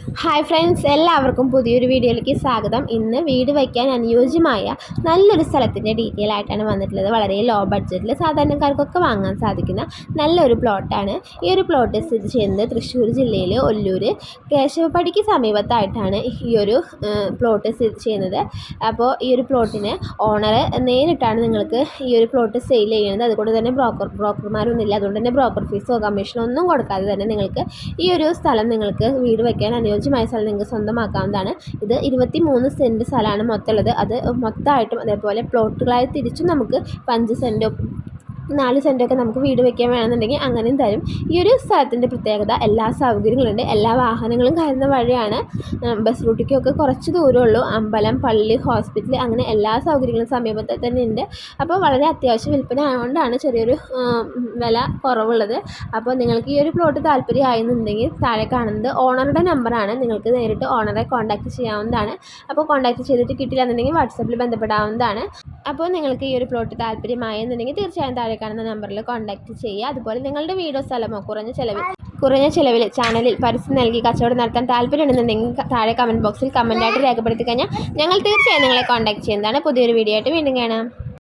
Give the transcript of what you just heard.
Hi friends എല്ലാവർക്കും പുതിയൊരു വീഡിയോയിലേക്ക് സ്വാഗതം. ഇന്ന് വീട് വയ്ക്കാൻ അനുയോജ്യമായ നല്ലൊരു സ്ഥലത്തിന്റെ ഡീറ്റെയിൽ ആയിട്ടാണ് വന്നിട്ടുള്ളത്. വളരെ ലോ ബഡ്ജറ്റിൽ സാധാരണക്കാർക്കൊക്കെ വാങ്ങാൻ സാധിക്കുന്ന നല്ലൊരു പ്ലോട്ടാണ് ഈ ഒരു പ്ലോട്ട് സ്ഥിതി ചെയ്യുന്നത് തൃശ്ശൂർ ജില്ലയിലെ ഒല്ലൂർ കേശവപ്പടിക്ക് സമീപത്തായിട്ടാണ് ഈ ഒരു പ്ലോട്ട് സ്ഥിതി ചെയ്യുന്നത്. അപ്പോൾ ഈ ഒരു പ്ലോട്ടിന് ഓണർ നേരിട്ടാണ് നിങ്ങൾക്ക് ഈ ഒരു പ്ലോട്ട് സെയിൽ ചെയ്യുന്നത്. അതുകൊണ്ട് തന്നെ ബ്രോക്കർ ബ്രോക്കർമാരൊന്നുമില്ല അതുകൊണ്ട് തന്നെ ബ്രോക്കർ ഫീസോ കമ്മീഷനോ ഒന്നും കൊടുക്കാതെ തന്നെ നിങ്ങൾക്ക് ഈ ഒരു സ്ഥലം നിങ്ങൾക്ക് വീട് വയ്ക്കാൻ അനുയോജ്യമായ സ്ഥലം നിങ്ങൾക്ക് സ്വന്തമാക്കാവുന്നതാണ്. ഇത് ഇരുപത്തി മൂന്ന് സെന്റ് സ്ഥലമാണ് മൊത്തമുള്ളത്. അത് മൊത്തമായിട്ടും അതേപോലെ പ്ലോട്ടുകളായി തിരിച്ചും നമുക്ക് ഇപ്പം അഞ്ച് സെന്റോ നാല് സെന്റൊക്കെ നമുക്ക് വീട് വയ്ക്കാൻ വേണമെന്നുണ്ടെങ്കിൽ അങ്ങനെയും തരും. ഈ ഒരു സ്ഥലത്തിന്റെ പ്രത്യേകത എല്ലാ സൗകര്യങ്ങളുണ്ട്. എല്ലാ വാഹനങ്ങളും കയറുന്ന വഴിയാണ്. ബസ് റൂട്ടിക്കൊക്കെ കുറച്ച് ദൂരമുള്ളൂ. അമ്പലം പള്ളി ഹോസ്പിറ്റൽ അങ്ങനെ എല്ലാ സൗകര്യങ്ങളും സമീപത്തെ തന്നെ ഉണ്ട്. അപ്പോൾ വളരെ അത്യാവശ്യം വിൽപ്പന ആയതുകൊണ്ടാണ് ചെറിയൊരു വില കുറവുള്ളത്. അപ്പോൾ നിങ്ങൾക്ക് ഈ ഒരു പ്ലോട്ട് താല്പര്യമായിരുന്നുണ്ടെങ്കിൽ താഴെ കാണുന്നത് ഓണറുടെ നമ്പറാണ് നിങ്ങൾക്ക് നേരിട്ട് ഓണറെ കോൺടാക്റ്റ് ചെയ്യാവുന്നതാണ്. അപ്പോൾ കോൺടാക്റ്റ് ചെയ്തിട്ട് കിട്ടില്ല എന്നുണ്ടെങ്കിൽ വാട്സപ്പിൽ ബന്ധപ്പെടാവുന്നതാണ്. അപ്പോൾ നിങ്ങൾക്ക് ഈ ഒരു പ്ലോട്ട് താല്പര്യമായെന്നുണ്ടെങ്കിൽ തീർച്ചയായും താഴെ കാണുന്ന നമ്പറിൽ കോൺടാക്റ്റ് ചെയ്യുക. അതുപോലെ നിങ്ങളുടെ വീടോ സ്ഥലമോ കുറഞ്ഞ ചിലവിൽ കുറഞ്ഞ ചിലവിൽ ചാനലിൽ പരസ്യം നൽകി കച്ചവടം നടത്താൻ താല്പര്യമുണ്ടെന്നുണ്ടെങ്കിൽ താഴെ കമന്റ് ബോക്സിൽ കമന്റായിട്ട് രേഖപ്പെടുത്തി കഴിഞ്ഞാൽ ഞങ്ങൾ തീർച്ചയായും നിങ്ങളെ കോൺടാക്റ്റ് ചെയ്യുന്നതാണ്. പുതിയൊരു വീഡിയോ ആയിട്ട് വീണ്ടും കാണാം.